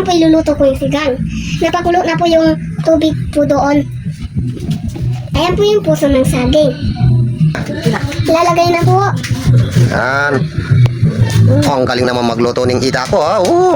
Ayan po ko yung sigang. Napakulo na po yung tubig po doon. Ayan po yung puso ng saging. Lalagay na po. Yan. Oh, ang galing naman magluto ng ida ko ha. Oo.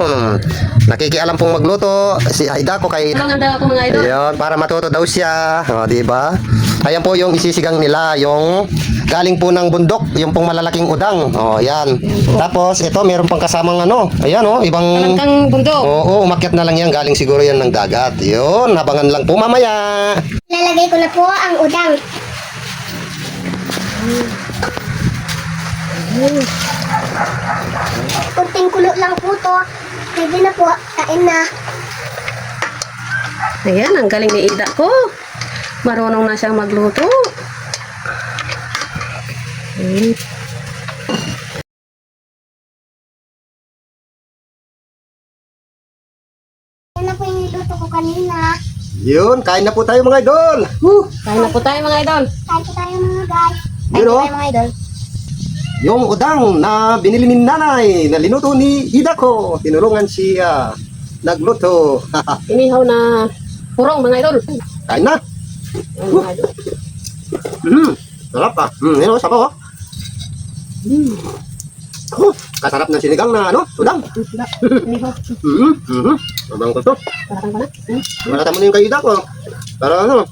Nakikialam pong magluto si Ida ko kay Ang ganda ako mga idol. Ayun, para matuto daw siya. O, di ba? Ayan po yung isisigang nila, yung galing po ng bundok, yung pong malalaking udang. O, yan. Tapos, ito, meron pang kasamang ano. Ayan, oh, ibang... Kalangkang bundok. Oo, umakyat na lang yan. Galing siguro yan ng dagat. Yun, habangan lang po mamaya. Lalagay ko na po ang udang. Kunting kulo lang po to. Pwede na po. Kain na. Ayan, ang galing ni Ida ko. Marunong na siyang magluto. Ayan. Yan na po yung niluto ko kanina. Yun, kain na po tayo mga idol. Woo! Kain na po tayo mga idol. Kain po tayo mga guys. Kain Yun, po oh. tayo mga idol. Yung udang na binili ni nanay, na linuto ni Ida ko. Tinulungan siya. Nagluto. Inihaw na purong mga idol. kain na. Mm, sarap ah. Mm, yun, oh, sabaw oh. Mm. Oh, kasarap ng sinigang na ano, udang. Inihaw. Mhm, mhm. Abang ko to. Mm. Nakata mo na yung kaida ko. Para ano,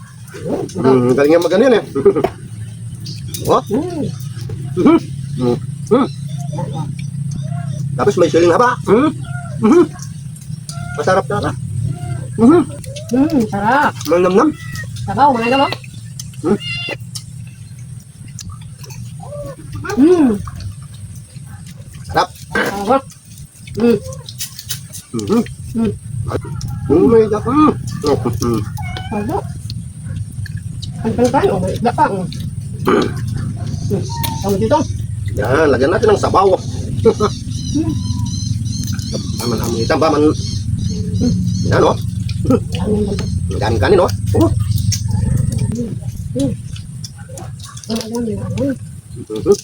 mm, galing nga magano yan eh. oh, Mm. mhm, mhm, mhm. Tapos may siling haba. Mhm, mhm. Masarap na ka. Mhm, Mm, sarap. manamnam. Sabaw mga oh. Hmm. Mm. Sarap. Sarap. Mm. Mhm. Mm. Oh my God. Mm. Mhm. Sarap. Ang pangkan, oh, may isda pa. Mm. Mm. Tama dito. Yan, lagyan natin ng sabaw. Aman amoy ita ba man. Yan oh. Ang. Ganin kanin oh. Ang. Mhm.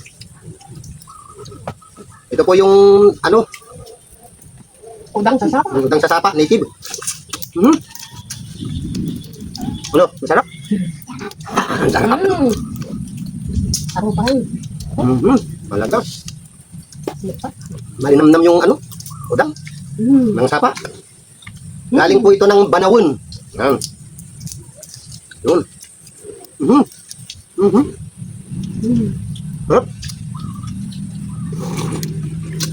Ito po yung ano, Udang sa sapa. yung udang sa sapa, native. Mhm. Ano, masarap? Ang sarap. Mm. Sarupan. Malaga. Malinamnam yung ano, udang Mm. ng sapa. Galing po ito ng Banawon. Yan. Yun. Mhm. Mhm. Mm. Sarap.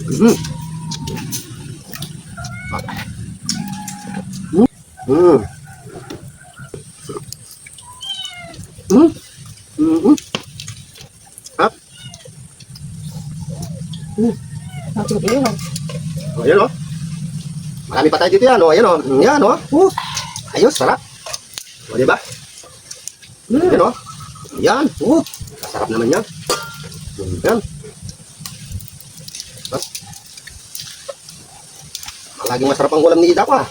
Mhm. Mhm. Sarap ng ilaw. O, Ayan o. Marami pa tayo dito yan o. Ayan o. Mm, Yan o. Uh, ayos, sarap. O, diba? Mm. Yan o. Yan. Uh, sarap naman yan. Mm, Yan. Ha? Laging masarap ang ulam ni Ida ko ha.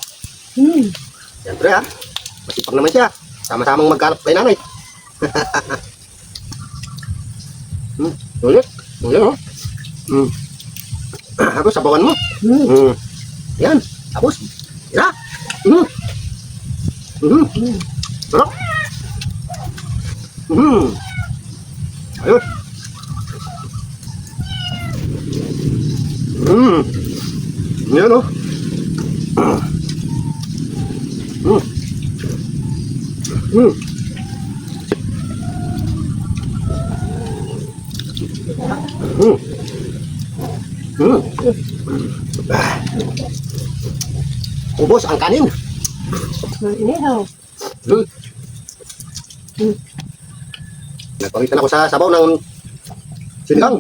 Mm. Siyempre ha. Masipag naman siya. Sama-samang magkalap kay nanay. hmm. Ulit. Ulit o. Hmm. Tapos sabawan mo. Mm. Mm. Yan. Tapos, tira. Mm. Mm. Mm. Sarap. Mm. Ayun. Mm. Yan o. Mm. Mm. Mm. Mm. Ah. Ubos ang kanin. Inihaw. Hmm. Hmm. Nagpawitan ako sa sabaw ng sinigang.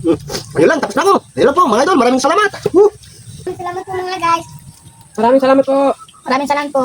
Hmm. Ayun lang, tapos na ako. Ayun lang po, mga idol, maraming salamat. Woo! Salamat po mga guys. Maraming salamat po. Maraming salamat po.